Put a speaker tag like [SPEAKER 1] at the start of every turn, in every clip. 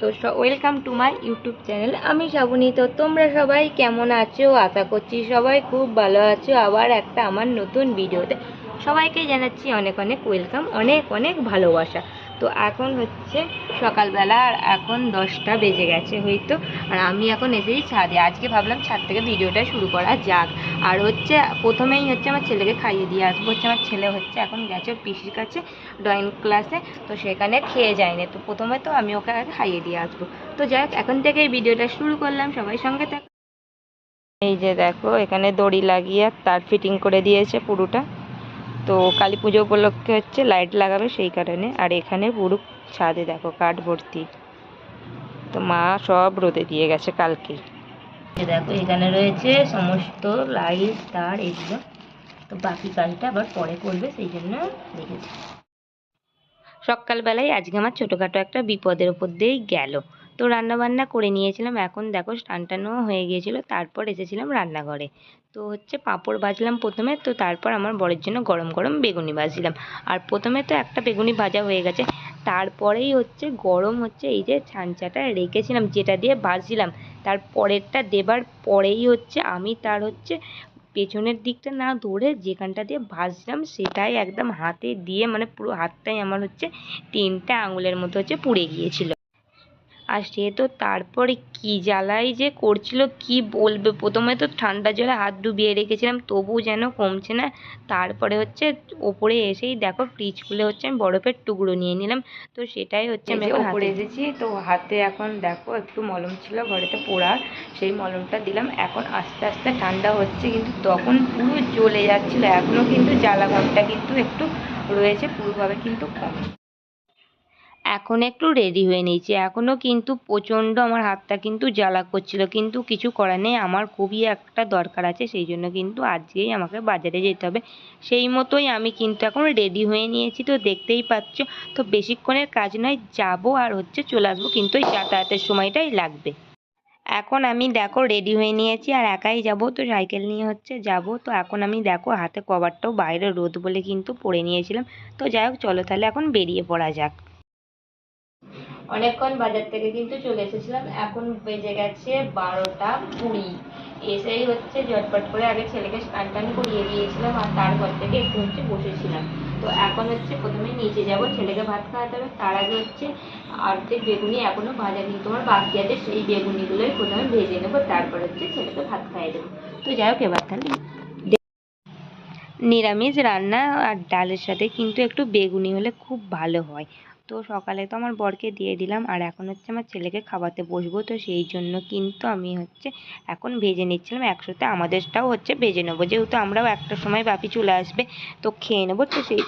[SPEAKER 1] তো welcome to my YouTube channel আমি শ্রাবণী তো তোমরা সবাই কেমন আছো? আশা করছি সবাই খুব ভালো আছো। আবার একটা আমার নতুন ভিডিওতে সবাইকে জানাচ্ছি অনেক অনেক ওয়েলকাম অনেক অনেক ভালোবাসা। তো এখন হচ্ছে সকালবেলা আর এখন দশটা বেজে গেছে হয়তো আর আমি এখন এসেই ছাদে। আজকে ভাবলাম ছাদ থেকে ভিডিওটা শুরু করা যাক। আর হচ্ছে প্রথমেই হচ্ছে আমার ছেলেকে খাইয়ে দিয়ে আসব। হচ্ছে আমার ছেলে হচ্ছে এখন গেছে পিসির কাছে ড্রয়িং ক্লাসে, তো সেখানে খেয়ে যায়নি। তো প্রথমে তো আমি ওকে খাইয়ে দিয়ে আসব। তো যাই এখন থেকে এই ভিডিওটা শুরু করলাম। সবাই সঙ্গে থাক এই যে দেখো, এখানে দড়ি লাগিয়ে তার ফিটিং করে দিয়েছে পুরোটা। তো কালী পুজো উপলক্ষে হচ্ছে লাইট লাগাবে সেই কারণে। আর এখানে পুরো ছাদে দেখো কাঠ ভর্তি। তো মা সব রোদে দিয়ে গেছে কালকেই এই দেখো এখানে রয়েছে সমস্ত লাইট তার এগুলো তো বাকি কাজটা আবার পরে করবে সেই জন্য রেখেছি। সকালবেলায় আজকে আমার ছোটোখাটো একটা বিপদের ওপর দিয়েই গেল। তো রান্না বান্না করে নিয়েছিলাম। এখন দেখো স্নান টানও হয়ে গিয়েছিল, তারপর এসেছিলাম রান্নাঘরে। তো হচ্ছে পাঁপড় ভাজলাম প্রথমে, তো তারপর আমার বরের জন্য গরম গরম বেগুনি ভাজলাম আর প্রথমে তো একটা বেগুনি ভাজা হয়ে গেছে, তারপরেই হচ্ছে গরম হচ্ছে এই যে ছাঞ্চাটা রেখেছিলাম, যেটা দিয়ে ভাজছিলাম। তার পরেরটা দেবার পরেই হচ্ছে আমি তার হচ্ছে পেছনের দিকটা না ধরে যেখানটা দিয়ে ভাজছিলাম সেটাই একদম হাতে দিয়ে মানে পুরো হাতটাই আমার হচ্ছে তিনটা আঙুলের মতো হচ্ছে পুড়ে গিয়েছিল। আর সে তো তারপরে কি জ্বালাই যে করছিল কি বলবে? প্রথমে তো ঠান্ডা জলে হাত ডুবিয়ে রেখেছিলাম তবু যেন কমছে না। তারপরে হচ্ছে ওপরে এসেই দেখো ফ্রিজ খুলে হচ্ছে আমি বরফের টুকরো নিয়ে নিলাম। তো সেটাই হচ্ছে আমি এখন ওপরে এসেছি তো হাতে এখন দেখো একটু মলম ছিল ঘরেতে পোড়ার সেই মলমটা দিলাম। এখন আস্তে আস্তে ঠান্ডা হচ্ছে কিন্তু তখন পুরো জ্বলে যাচ্ছিল। এখনও কিন্তু জ্বালা ভাবটা কিন্তু একটু রয়েছে পুরোভাবে কিন্তু কম। এখন একটু রেডি হয়ে নিয়েছি। এখনও কিন্তু প্রচণ্ড আমার হাতটা কিন্তু জ্বালা করছিল। কিন্তু কিছু করার নেই। আমার খুবই একটা দরকার আছে। সেই জন্য কিন্তু আজকেই আমাকে বাজারে যেতে হবে। সেই মতোই আমি কিন্তু এখন রেডি হয়ে নিয়েছি। তো দেখতেই পাচ্ছ, তো বেশিক্ষণের কাজ নয়, যাব আর হচ্ছে চলে আসব। কিন্তু ওই যাতায়াতের সময়টাই লাগবে। এখন আমি দেখো রেডি হয়ে নিয়েছি আর একাই যাব। তো সাইকেল নিয়ে হচ্ছে যাব। তো এখন আমি দেখো হাতে কভারটাও বাইরে রোদ বলে কিন্তু পরে নিয়েছিলাম। তো যাই হোক, চলো তাহলে এখন বেরিয়ে পড়া যাক। অনেকক্ষণ বাজার থেকে কিন্তু চলে এসেছিলাম। এখন বেজে গেছে বারোটা কুড়ি। এসেই হচ্ছে ঝটপট করে আগে ছেলেকে স্নান টান করিয়ে দিয়েছিলাম আর তারপর থেকে একটু হচ্ছে বসেছিলাম। তো এখন হচ্ছে প্রথমে নিচে যাব, ছেলেকে ভাত খাওয়াতে হবে। তার আগে হচ্ছে অর্ধেক বেগুনি এখনও ভাজা কিন্তু আমার বাকি আছে সেই বেগুনিগুলোই প্রথমে ভেজে নেব, তারপর হচ্ছে ছেলেকে ভাত খাইয়ে দেবো। তো যাই হোক, এবার তাহলে নিরামিষ রান্না আর ডালের সাথে কিন্তু একটু বেগুনি হলে খুব ভালো হয়। তো সকালে তো আমার বরকে দিয়ে দিলাম। আর এখন হচ্ছে আমার ছেলেকে খাওয়াতে বসবো। তো সেই জন্য কিন্তু আমি হচ্ছে এখন ভেজে নিচ্ছিলাম। একসাথে আমাদেরটাও হচ্ছে ভেজে নেব। যেহেতু আমরাও একটা সময় বাপি চলে আসবে, তো খেয়ে নেব। তো সেই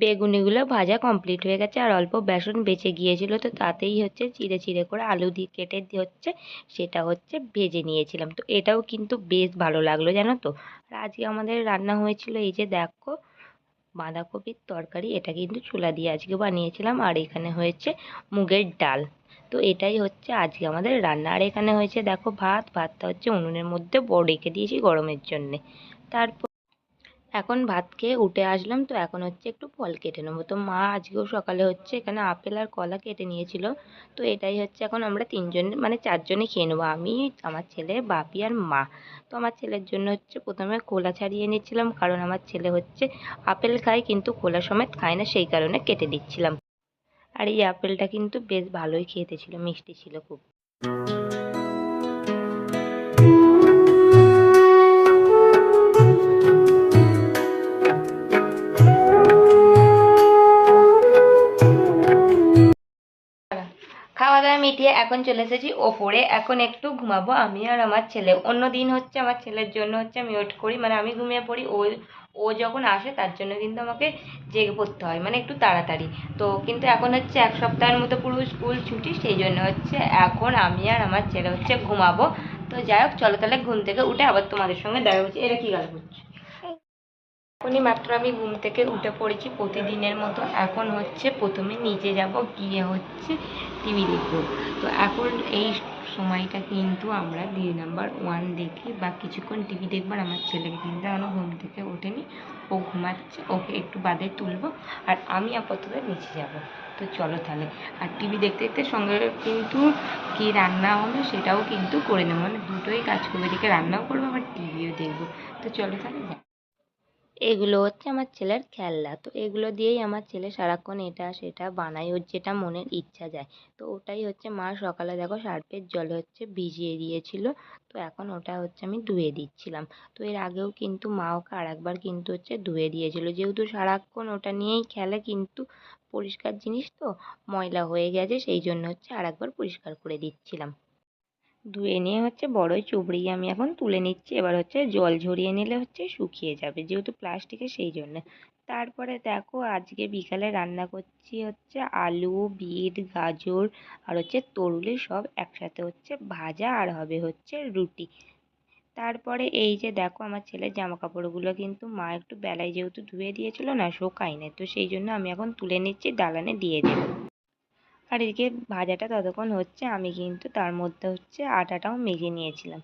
[SPEAKER 1] বেগুনিগুলো ভাজা কমপ্লিট হয়ে গেছে আর অল্প বেসন বেঁচে গিয়েছিল তো তাতেই হচ্ছে চিড়ে চিড়ে করে আলু দিয়ে কেটে দিয়ে হচ্ছে, সেটা হচ্ছে ভেজে নিয়েছিলাম। তো এটাও কিন্তু বেশ ভালো লাগল জানো তো? আর আজকে আমাদের রান্না হয়েছিল এই যে দেখো, বাঁধাকপির তরকারি, এটা কিন্তু চুলা দিয়ে আজকে বানিয়েছিলাম আর এখানে হয়েছে মুগের ডাল। তো এটাই হচ্ছে আজকে আমাদের রান্না। আর এখানে হয়েছে দেখো ভাত, ভাতটা হচ্ছে উনুনের মধ্যে রেখে দিয়েছি গরমের জন্যে। তারপর এখন ভাত খেয়ে উঠে আসলাম, তো এখন হচ্ছে একটু ফল কেটে নেব। তো মা আজকেও সকালে হচ্ছে এখানে আপেল আর কলা কেটে নিয়েছিল। তো এটাই হচ্ছে এখন আমরা তিনজন মানে চারজনে খেয়ে নেব, আমি, আমার ছেলে, বাপি আর মা। তো আমার ছেলের জন্য হচ্ছে প্রথমে খোলা ছাড়িয়ে নিচ্ছিলাম কারণ আমার ছেলে হচ্ছে আপেল খায় কিন্তু খোলা সমেত খায় না, সেই কারণে কেটে দিচ্ছিলাম। আর এই আপেলটা কিন্তু বেশ ভালোই খেতে ছিল, মিষ্টি ছিল খুব। মিটিয়ে এখন চলে এসেছি ওপরে। এখন একটু ঘুমাবো আমি আর আমার ছেলে। অন্য দিন হচ্ছে আমার ছেলের জন্য হচ্ছে আমি ওয়েট করি। মানে আমি ঘুমিয়ে পড়ি, ও ও যখন আসে তার জন্য কিন্তু আমাকে জেগে পড়তে হয়। মানে একটু তাড়াতাড়ি। তো কিন্তু এখন হচ্ছে এক সপ্তাহের মতো পুরো স্কুল ছুটি, সেই জন্য হচ্ছে এখন আমি আর আমার ছেলে হচ্ছে ঘুমাবো। তো যাই হোক, চলো তাহলে ঘুম থেকে উঠে আবার তোমাদের সঙ্গে দেখা হচ্ছে। এটা কী গাল করছ? এখনই মাত্র আমি ঘুম থেকে উঠে পড়েছি প্রতিদিনের মতো। এখন হচ্ছে প্রথমে নিচে যাব, গিয়ে হচ্ছে টিভি দেখব। তো এখন এই সময়টা কিন্তু আমরা দিয়ে নাম্বার ওয়ান দেখি বা কিছুক্ষণ টিভি দেখবার আমার ছেলেকে কিন্তু এখনও ঘুম থেকে ওঠেনি। ও ঘুমাচ্ছে, ওকে একটু বাদে তুলবো আর আমি আপাতত নিচে যাব। তো চলো তাহলে। আর টিভি দেখতে দেখতে সঙ্গে কিন্তু কী রান্না হবে সেটাও কিন্তু করে নেব। মানে দুটোই কাজ করব এদিকে রান্নাও করব, আবার টিভিও দেখব। তো চলো তাহলে এগুলো হচ্ছে আমার ছেলের খেলনা। তো এগুলো দিয়েই আমার ছেলে সারাক্ষণ এটা সেটা বানায়, ওর যেটা মনের ইচ্ছা যায়। তো ওটাই হচ্ছে মা সকালে দেখো সার্ফের জলে হচ্ছে ভিজিয়ে দিয়েছিল। তো এখন ওটা হচ্ছে আমি ধুয়ে দিচ্ছিলাম। তো এর আগেও কিন্তু মা ওকে আর একবার কিন্তু হচ্ছে ধুয়ে দিয়েছিল। যেহেতু সারাক্ষণ ওটা নিয়েই খেলে কিন্তু পরিষ্কার জিনিস তো ময়লা হয়ে গেছে, সেই জন্য হচ্ছে আর একবার পরিষ্কার করে দিচ্ছিলাম। ধুয়ে নিয়ে হচ্ছে বড়ই চুবড়ি আমি এখন তুলে নিচ্ছি। এবার হচ্ছে জল ঝরিয়ে নিলে হচ্ছে শুকিয়ে যাবে যেহেতু প্লাস্টিকের সেই জন্যে। তারপরে দেখো আজকে বিকালে রান্না করছি হচ্ছে আলু, বিট, গাজর আর হচ্ছে তরুলি সব একসাথে হচ্ছে ভাজা আর হবে হচ্ছে রুটি। তারপরে এই যে দেখো আমার ছেলের জামা কাপড়গুলো কিন্তু মা একটু বেলায় যেহেতু ধুয়ে দিয়েছিল না শোকায় না তো সেই জন্য আমি এখন তুলে নিচ্ছি, দালানে দিয়ে দেবো। আর এদিকে ভাজাটা ততক্ষণ হচ্ছে, আমি কিন্তু তার মধ্যে হচ্ছে আটাটাও মেখে নিয়েছিলাম।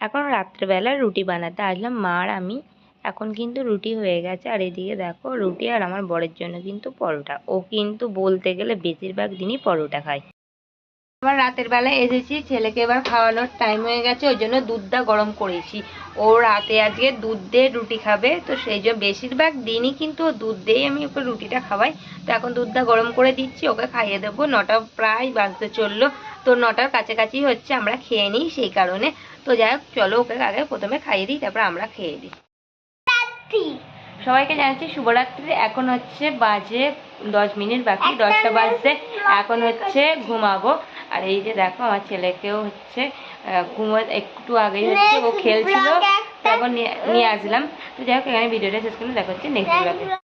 [SPEAKER 1] এখন রাত্রেবেলা রুটি বানাতে আসলাম, মা আর আমি। এখন কিন্তু রুটি হয়ে গেছে, আর এদিকে দেখো রুটি আর আমার বরের জন্য কিন্তু পরোটা। ও কিন্তু বলতে গেলে বেশিরভাগ দিনই পরোটা খায়। আবার রাতের বেলায় এসেছি ছেলেকে এবার খাওয়ানোর টাইম হয়ে গেছে ওই জন্য দুধটা গরম করেছি। ও রাতে আজকে দুধ দিয়ে রুটি খাবে তো সেই জন্য বেশিরভাগ দিনই কিন্তু দুধ দিয়েই আমি ওকে রুটিটা খাওয়াই। তো এখন দুধটা গরম করে দিচ্ছি ওকে খাইয়ে দেবো। নটা প্রায় বাজতে চলল তো নটার কাছাকাছি হচ্ছে আমরা খেয়ে নিই সেই কারণে। তো যাই হোক চলো ওকে আগে প্রথমে খাইয়ে দিই তারপর আমরা খেয়ে দিই সবাইকে জানাচ্ছি শুভরাত্রি এখন হচ্ছে বাজে দশ মিনিট বাকি দশটা বাজতে এখন হচ্ছে ঘুমাবো। আর এই যে দেখো আমার ছেলেকেও হচ্ছে ঘুমো একটু আগেই হচ্ছে ও খেলছিল। তারপর নিয়ে নিয়ে আসলাম। তো যাই হোক এখানে ভিডিওটা শেষ করলে দেখা হচ্ছে নেক্সট ব্লগে